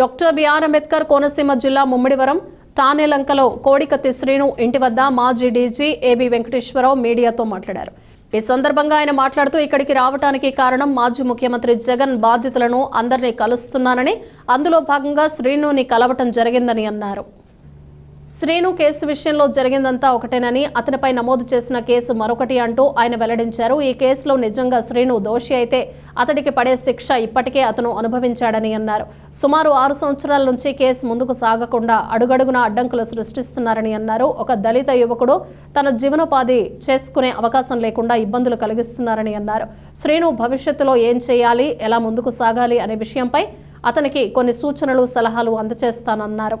Doctor BR Ambedkar Konaseema జిల్లా ముమ్మిడివరం టానేలంకలో కోడికత్తి శ్రీను ఇంటి వద్ద మాజీ డీజీ ఏబి వెంకటేశ్వరరావు మీడియాతో మాట్లాడారు. ఈ సందర్భంగా ఆయన మాట్లాడుతూ ఇక్కడికి రావడానికి కారణం మాజీ ముఖ్యమంత్రి జగన్ బాధితులను అందరినీ కలుస్తున్నానని అందులో భాగంగా శ్రీనుని కలవటం జరిగిందని అన్నారు. శ్రీను కేసు విషయంలో జరిగిందంతా ఒకటేనని అతనిపై నమోదు చేసిన కేసు మరొకటి అంటూ ఆయన వెల్లడించారు. ఈ కేసులో నిజంగా శ్రీను దోషి అయితే అతడికి పడే శిక్ష ఇప్పటికే అతను అనుభవించాడని అన్నారు. సుమారు ఆరు సంవత్సరాల నుంచి కేసు ముందుకు సాగకుండా అడుగడుగున అడ్డంకులు సృష్టిస్తున్నారని అన్నారు. ఒక దళిత యువకుడు తన జీవనోపాధి చేసుకునే అవకాశం లేకుండా ఇబ్బందులు కలిగిస్తున్నారని అన్నారు. శ్రీను భవిష్యత్తులో ఏం చేయాలి ఎలా ముందుకు సాగాలి అనే విషయంపై అతనికి కొన్ని సూచనలు సలహాలు అందజేస్తానన్నారు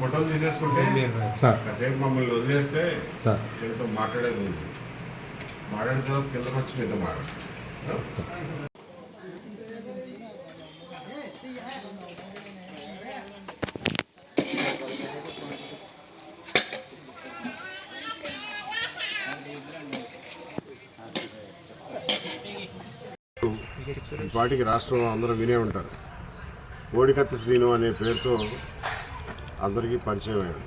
ఫోటోలు తీసేసుకుంటే సార్. కాసేపు మమ్మల్ని వదిలేస్తే సార్. వీళ్ళతో మాట్లాడేది ఉంది. మాట్లాడిన తర్వాత కిందకు వచ్చి మీతో ఈ పాటికి రాష్ట్రంలో అందరూ వినే ఉంటారు. ఓడికత్తి శ్రీను అనే పేరుతో అందరికీ పరిచయం అయ్యాడు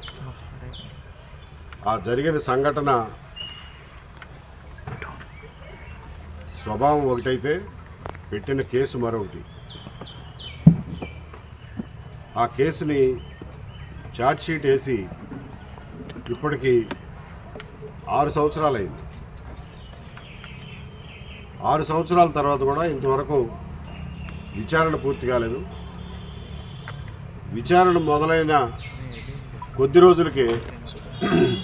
ఆ జరిగిన సంఘటన స్వభావం ఒకటైతే పెట్టిన కేసు మరొకటి. ఆ కేసుని ఛార్జ్షీట్ వేసి ఇప్పటికి ఆరు సంవత్సరాలైంది. ఆరు సంవత్సరాల తర్వాత కూడా ఇంతవరకు విచారణ పూర్తి కాలేదు. విచారణ మొదలైన కొద్ది రోజులకి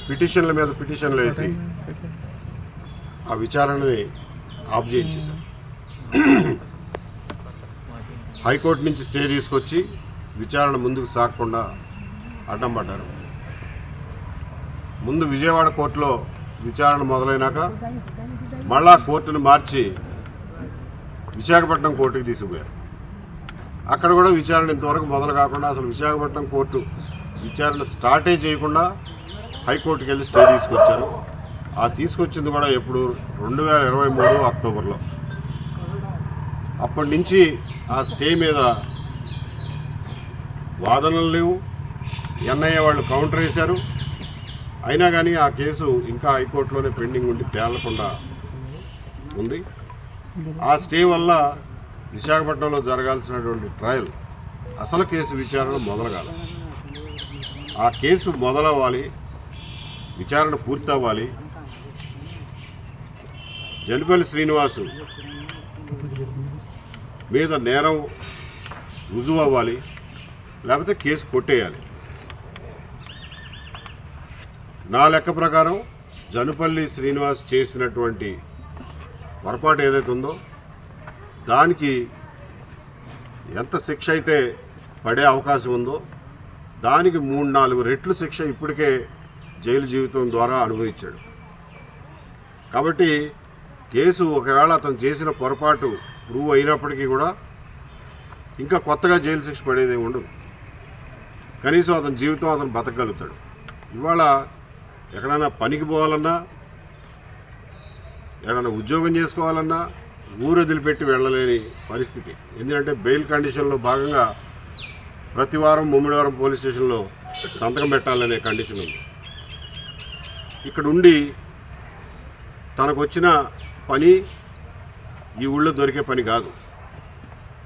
పిటిషన్ల మీద పిటిషన్లు వేసి ఆ విచారణని ఆఫ్ చేయించేశారు. హైకోర్టు నుంచి స్టే తీసుకొచ్చి విచారణ ముందుకు సాగకుండా అడ్డం పడ్డారు. ముందు విజయవాడ కోర్టులో విచారణ మొదలైనాక మళ్ళా కోర్టును మార్చి విశాఖపట్నం కోర్టుకి తీసుకుపోయారు. అక్కడ కూడా విచారణ ఇంతవరకు మొదలు కాకుండా అసలు విశాఖపట్నం కోర్టు విచారణ స్టార్టే చేయకుండా హైకోర్టుకి వెళ్ళి స్టే తీసుకొచ్చారు. ఆ తీసుకొచ్చింది కూడా ఎప్పుడు? రెండు వేల ఇరవై మూడు అక్టోబర్లో. అప్పటి నుంచి ఆ స్టే మీద వాదనలు లేవు. ఎన్ఐఏ వాళ్ళు కౌంటర్ వేశారు. అయినా కానీ ఆ కేసు ఇంకా హైకోర్టులోనే పెండింగ్ ఉండి తేలకుండా ఉంది. ఆ స్టే వల్ల విశాఖపట్నంలో జరగాల్సినటువంటి ట్రయల్ అసలు కేసు విచారణ మొదలగాలి. ఆ కేసు మొదలవ్వాలి విచారణ పూర్తి అవ్వాలి జలిపల్లి శ్రీనివాసు మీద నేరం రుజువు అవ్వాలి లేకపోతే కేసు కొట్టేయాలి. నా లెక్క ప్రకారం జనుపల్లి శ్రీనివాస్ చేసినటువంటి పొరపాటు ఏదైతే ఉందో దానికి ఎంత శిక్ష అయితే పడే అవకాశం ఉందో దానికి మూడు నాలుగు రెట్లు శిక్ష ఇప్పటికే జైలు జీవితం ద్వారా అనుభవించాడు. కాబట్టి కేసు ఒకవేళ అతను చేసిన పొరపాటు ప్రూవ్ అయినప్పటికీ కూడా ఇంకా కొత్తగా జైలు శిక్ష పడేది ఉండదు. కనీసం అతని జీవితం అతను బతకగలుగుతాడు. ఇవాళ ఎక్కడైనా పనికి పోవాలన్నా ఏదైనా ఉద్యోగం చేసుకోవాలన్నా ఊరు వదిలిపెట్టి వెళ్ళలేని పరిస్థితి. ఎందుకంటే బెయిల్ కండిషన్లో భాగంగా ప్రతి వారం ముమ్మిడివారం పోలీస్ స్టేషన్లో సంతకం పెట్టాలనే కండిషన్ ఉంది. ఇక్కడ ఉండి తనకు వచ్చిన పని ఈ ఊళ్ళో దొరికే పని కాదు.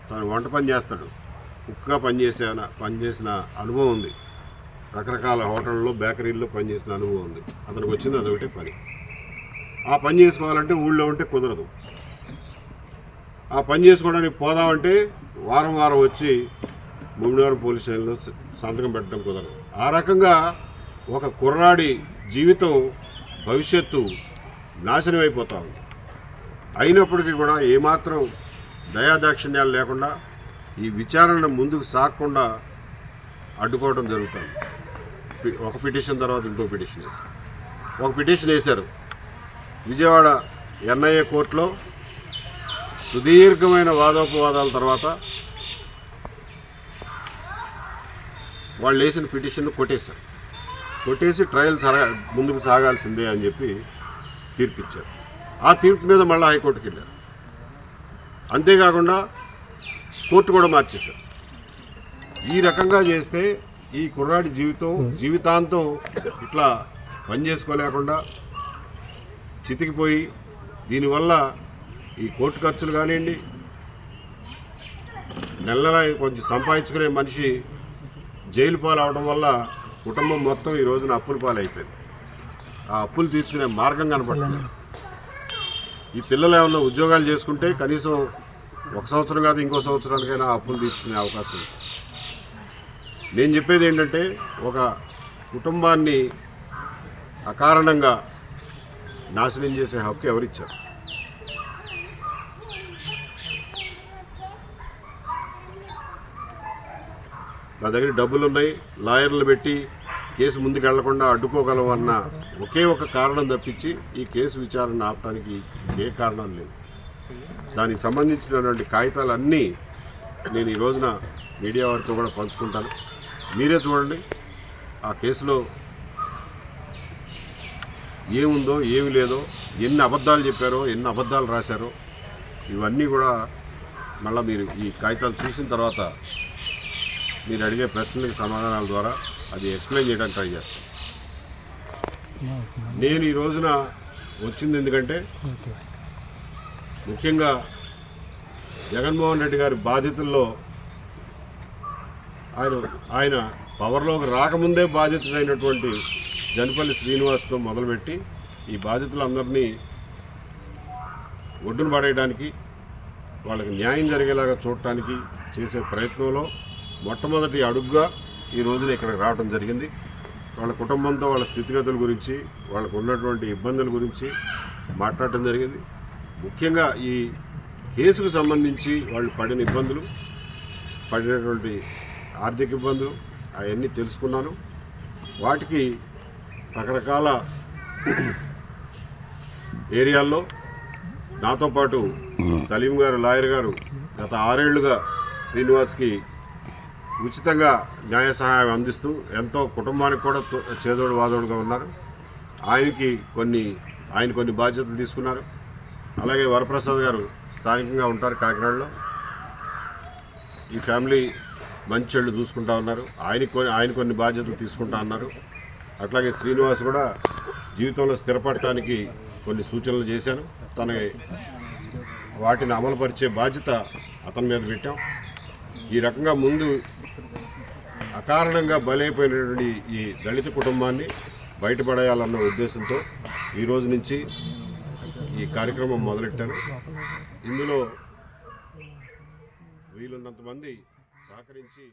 తను వంట పని చేస్తాడు. కుక్కగా పనిచేసిన పనిచేసిన అనుభవం ఉంది. రకరకాల హోటళ్ళలో బేకరీల్లో పనిచేసిన అనుభవం ఉంది. అతనికి వచ్చింది అదొకటే పని. ఆ పని చేసుకోవాలంటే ఊళ్ళో ఉంటే కుదరదు. ఆ పని చేసుకోవడానికి పోదామంటే వారం వారం వచ్చి ముమ్మిడివారం పోలీస్ స్టేషన్లో సంతకం పెట్టడం కుదరదు. ఆ రకంగా ఒక కుర్రాడి జీవితం భవిష్యత్తు నాశనం అయిపోతా ఉంది. అయినప్పటికీ కూడా ఏమాత్రం దయాదాక్షిణ్యాలు లేకుండా ఈ విచారణను ముందుకు సాగకుండా అడ్డుకోవడం జరుగుతుంది. ఒక పిటిషన్ తర్వాత ఇంకో పిటిషన్ వేశారు. ఒక పిటిషన్ వేశారు. విజయవాడ ఎన్ఐఏ కోర్టులో సుదీర్ఘమైన వాదోపవాదాల తర్వాత వాళ్ళు వేసిన పిటిషన్ను కొట్టేశారు. కొట్టేసి ట్రయల్ సరగా ముందుకు సాగాల్సిందే అని చెప్పి తీర్పిచ్చారు. ఆ తీర్పు మీద మళ్ళీ హైకోర్టుకి వెళ్ళారు. అంతేకాకుండా కోర్టు కూడా మార్చేశారు. ఈ రకంగా చేస్తే ఈ కుర్రాడి జీవితం జీవితాంతం ఇట్లా పని చేసుకోలేకుండా చితికిపోయి దీనివల్ల ఈ కోర్టు ఖర్చులు కానివ్వండి నెల నెల కొంచెం సంపాదించుకునే మనిషి జైలు పాలు అవడం వల్ల కుటుంబం మొత్తం ఈ రోజున అప్పుల పాలైపోయింది. ఆ అప్పులు తీసుకునే మార్గం కనపడుతుంది ఈ పిల్లలు ఏమన్నా ఉద్యోగాలు చేసుకుంటే కనీసం ఒక సంవత్సరం కాదు ఇంకో సంవత్సరానికైనా అప్పులు తీర్చుకునే అవకాశం ఉంది. నేను చెప్పేది ఏంటంటే ఒక కుటుంబాన్ని అకారణంగా నాశనం చేసే హక్కు ఎవరిచ్చారు? నా దగ్గర డబ్బులు ఉన్నాయి లాయర్లు పెట్టి కేసు ముందుకు వెళ్ళకుండా ఒకే ఒక కారణం తప్పించి ఈ కేసు విచారణ ఆపడానికి ఏ కారణం లేదు దానికి సంబంధించినటువంటి కాగితాలన్నీ నేను ఈ రోజున మీడియా వారితో కూడా పంచుకుంటాను. మీరే చూడండి ఆ కేసులో ఏముందో ఏమి లేదో ఎన్ని అబద్ధాలు చెప్పారో ఎన్ని అబద్ధాలు రాశారో ఇవన్నీ కూడా మళ్ళీ మీరు ఈ కాగితాలు చూసిన తర్వాత మీరు అడిగే ప్రశ్నలకు సమాధానాల ద్వారా అది ఎక్స్ప్లెయిన్ చేయడానికి ట్రై చేస్తాను నేను ఈ రోజున వచ్చింది ఎందుకంటే ముఖ్యంగా జగన్మోహన్ రెడ్డి గారి బాధితుల్లో ఆయన ఆయన పవర్లోకి రాకముందే బాధితుడైనటువంటి జనపల్లి శ్రీనివాస్తో మొదలుపెట్టి ఈ బాధితులందరినీ ఒడ్డున పడేయడానికి వాళ్ళకి న్యాయం జరిగేలాగా చూడటానికి చేసే ప్రయత్నంలో మొట్టమొదటి అడుగుగా ఈ రోజున ఇక్కడికి రావడం జరిగింది. వాళ్ళ కుటుంబంతో వాళ్ళ స్థితిగతుల గురించి వాళ్ళకు ఉన్నటువంటి ఇబ్బందుల గురించి మాట్లాడటం జరిగింది. ముఖ్యంగా ఈ కేసుకు సంబంధించి వాళ్ళు పడిన ఇబ్బందులు పడినటువంటి ఆర్థిక ఇబ్బందులు అవన్నీ తెలుసుకున్నాను. వాటికి రకరకాల ఏరియాల్లో నాతో పాటు సలీం గారు లాయర్ గారు గత ఆరేళ్ళుగా శ్రీనివాస్కి ఉచితంగా న్యాయ సహాయం అందిస్తూ ఎంతో కుటుంబానికి కూడా చేదోడు వాదోడుగా ఉన్నారు. ఆయనకి కొన్ని ఆయన కొన్ని బాధ్యతలు తీసుకున్నారు. అలాగే వరప్రసాద్ గారు స్థానికంగా ఉంటారు కాకినాడలో. ఈ ఫ్యామిలీ మంచి చెళ్ళు చూసుకుంటా ఉన్నారు. ఆయన కొన్ని ఆయన కొన్ని బాధ్యతలు తీసుకుంటా ఉన్నారు అట్లాగే శ్రీనివాస్ కూడా జీవితంలో స్థిరపడటానికి కొన్ని సూచనలు చేశాను. తన వాటిని అమలుపరిచే బాధ్యత అతని మీద పెట్టాం. ఈ రకంగా ముందు అకారణంగా బలైపోయినటువంటి ఈ దళిత కుటుంబాన్ని బయటపడేయాలన్న ఉద్దేశంతో ఈ రోజు నుంచి ఈ కార్యక్రమం మొదలెట్టాను ఇందులో వీలున్నంతమంది సహకరించి